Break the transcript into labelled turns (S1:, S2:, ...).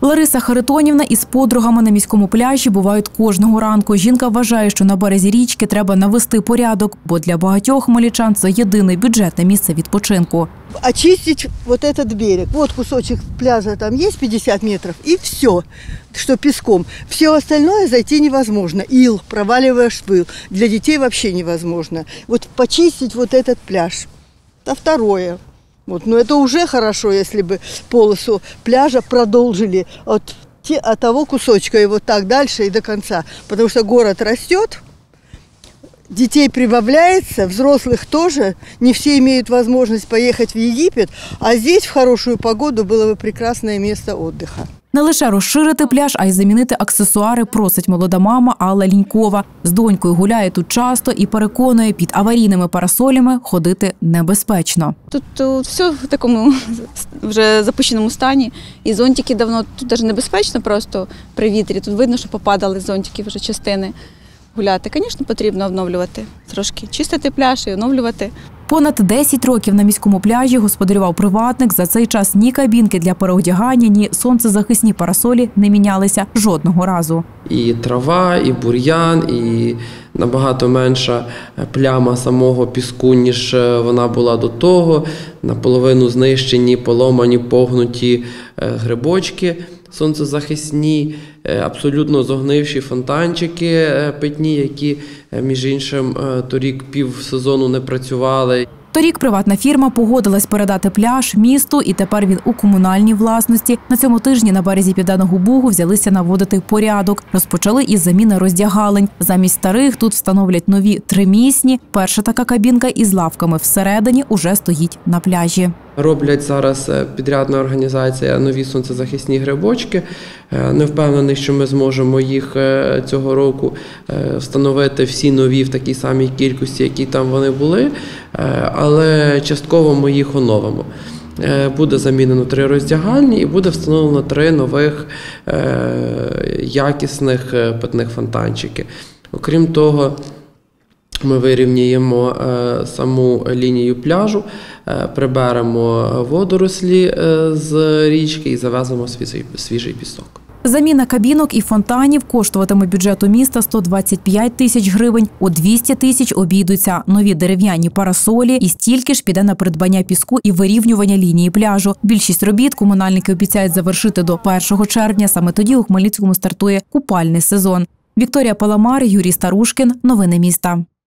S1: Лариса Харитонівна із подругами на міському пляжі бувають кожного ранку. Жінка вважає, що на березі річки треба навести порядок, бо для багатьох хмельничан це єдине бюджетне місце відпочинку.
S2: очистить вот этот берег. Вот кусочек пляжа там есть 50 метров, и все, что песком. Все остальное зайти невозможно. Ил, проваливаешь пыл. Для детей вообще невозможно. Вот почистить вот этот пляж. Это второе. Вот, но это уже хорошо, если бы полосу пляжа продолжили от, те- от того кусочка и вот так дальше и до конца. Потому что город растет, Детей прибавляется, взрослых тоже. Не все имеют возможность поехать в Египет, а здесь в хорошую погоду было бы прекрасное место отдыха.
S1: Не лише розширити пляж, а й замінити аксесуари просить молода мама Алла Лінькова. З донькою гуляє тут часто і переконує, під аварійними парасолями ходити небезпечно.
S3: Тут, тут все в такому вже запущеному стані. І зонтики давно тут навіть небезпечно просто при вітрі. Тут видно, що попадали зонтики вже частини гуляти. Звісно, потрібно обновлювати трошки, чистити пляж і оновлювати.
S1: Понад 10 років на міському пляжі господарював приватник. За цей час ні кабінки для переодягання, ні сонцезахисні парасолі не мінялися жодного разу.
S4: і трава, і бур'ян, і набагато менша пляма самого піску, ніж е, вона була до того. Наполовину знищені, поломані, погнуті е, грибочки сонцезахисні, е, абсолютно зогнивші фонтанчики е, питні, які, е, між іншим, торік пів сезону не працювали.
S1: Торік приватна фірма погодилась передати пляж місту, і тепер він у комунальній власності. На цьому тижні на березі Південного Бугу взялися наводити порядок. Розпочали із заміни роздягалень. Замість старих тут встановлять нові тримісні. Перша така кабінка із лавками всередині уже стоїть на пляжі.
S4: Роблять зараз е, підрядна організація нові сонцезахисні грибочки. Е, Не впевнений, що ми зможемо їх е, цього року встановити всі нові в такій самій кількості, які там вони були, але частково ми їх оновимо. Е, Буде замінено три роздягальні і буде встановлено три нових е, якісних е, питних фонтанчики. Окрім того, ми вирівняємо е, саму лінію пляжу, приберемо водорослі з річки і завеземо свіжий пісок.
S1: Заміна кабінок і фонтанів коштуватиме бюджету міста 125 тисяч гривень. У 200 тисяч обійдуться нові дерев'яні парасолі, і стільки ж піде на придбання піску і вирівнювання лінії пляжу. Більшість робіт комунальники обіцяють завершити до 1 червня. Саме тоді у Хмельницькому стартує купальний сезон. Вікторія Паламар, Юрій Старушкін. Новини міста.